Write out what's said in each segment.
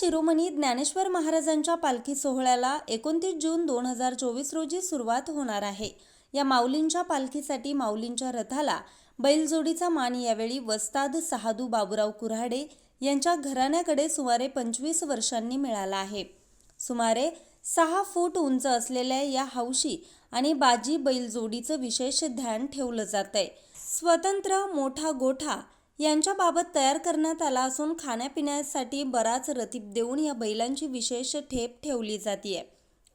शिरोमणी ज्ञानेश्वर महाराजांच्या पालखी सोहळ्याला एकोणतीस जून दोन हजार चोवीस रोजी सुरुवात होणार आहे. या माऊलींच्या पालखीसाठी माऊलींच्या रथाला बैलजोडीचा मान यावेळी वस्ताद सहादू बाबूराव कुऱ्हाडे यांच्या घराण्याकडे सुमारे पंचवीस वर्षांनी मिळाला आहे. सुमारे सहा फूट उंच असलेल्या या हौशी आणि बाजी बैलजोडीचं विशेष ध्यान ठेवलं जात आहे स्वतंत्र मोठा गोठा यांच्याबाबत तयार करण्यात आला असून खाण्यापिण्यासाठी बराच रतीब देऊन या बैलांची विशेष ठेप ठेवली जाते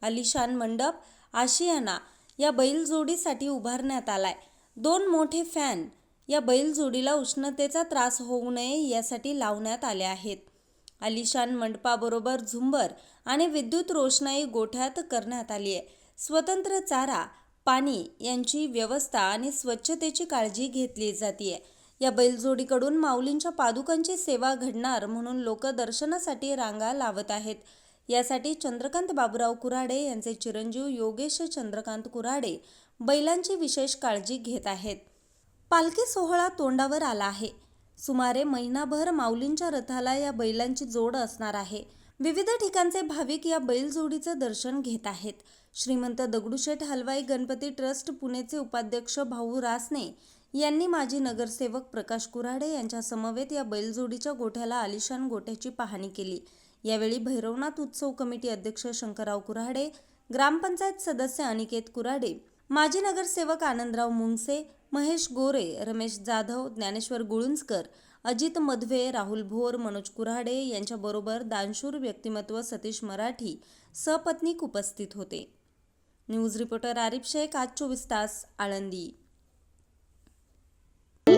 अलिशान मंडप आशियाना या बैलजोडीसाठी उभारण्यात आलाय. दोन मोठे फॅन या बैलजोडीला उष्णतेचा त्रास होऊ नये यासाठी लावण्यात आले आहेत. अलिशान मंडपाबरोबर झुंबर आणि विद्युत रोषणाई गोठ्यात करण्यात आली आहे स्वतंत्र चारा पाणी यांची व्यवस्था आणि स्वच्छतेची काळजी घेतली जाते या बैलजोडीकडून माऊलींच्या पादुकांची सेवा घडणार म्हणून लोक दर्शनासाठी रांगा लावत आहेत. यासाठी चंद्रकांत बाबूराव कुऱ्हाडे यांचे चिरंजीव योगेश चंद्रकांत कुऱ्हाडे बैलांची विशेष काळजी घेत आहेत. पालखी सोहळा तोंडावर आला आहे. सुमारे महिनाभर माऊलींच्या रथाला या बैलांची जोड असणार आहे. विविध ठिकाणचे भाविक या बैलजोडीचं दर्शन घेत आहेत. श्रीमंत दगडूशेठ हलवाई गणपती ट्रस्ट पुणेचे उपाध्यक्ष भाऊ रासने यांनी माजी नगरसेवक प्रकाश कुऱ्हाडे यांच्या समवेत या बैलजोडीच्या गोठ्याला आलिशान गोठ्याची पाहणी केली. यावेळी भैरवनाथ उत्सव कमिटी अध्यक्ष शंकरराव कुऱ्हाडे ग्रामपंचायत सदस्य अनिकेत कुऱ्हाडे माजी नगरसेवक आनंदराव मुंगसे महेश गोरे रमेश जाधव ज्ञानेश्वर गुळुंजकर अजित मधवे राहुल भोर मनोज कुऱ्हाडे यांच्याबरोबर दानशूर व्यक्तिमत्व सतीश मराठी सपत्नीक उपस्थित होते. न्यूज रिपोर्टर आरिफ शेख आज चोवीस तास आळंदी.